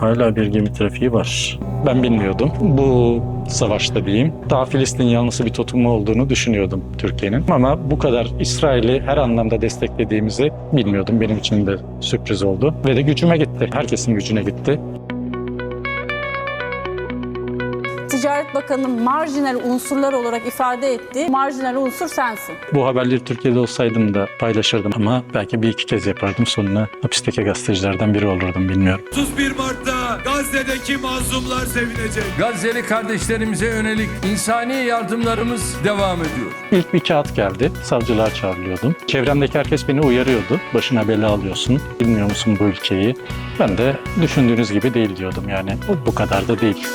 hala bir gemi trafiği var. Ben bilmiyordum. Bu savaşta diyeyim. Daha Filistin yanlısı bir tutumu olduğunu düşünüyordum Türkiye'nin. Ama bu kadar İsrail'i her anlamda desteklediğimizi bilmiyordum. Benim için de sürpriz oldu. Ve de gücüme gitti. Herkesin gücüne gitti. Ticaret Bakanı'nın marjinal unsurlar olarak ifade ettiği marjinal unsur sensin. Bu haberleri Türkiye'de olsaydım da paylaşırdım ama belki bir iki kez yapardım. Sonuna hapisteki gazetecilerden biri olurdum bilmiyorum. 31 Gazze'deki mazlumlar sevinecek. Gazze'li kardeşlerimize yönelik insani yardımlarımız devam ediyor. İlk bir kağıt geldi. Savcılığa çağrılıyordum. Çevremdeki herkes beni uyarıyordu. Başına bela alıyorsun. Bilmiyor musun bu ülkeyi? Ben de düşündüğünüz gibi değil diyordum yani. Bu kadar da değil.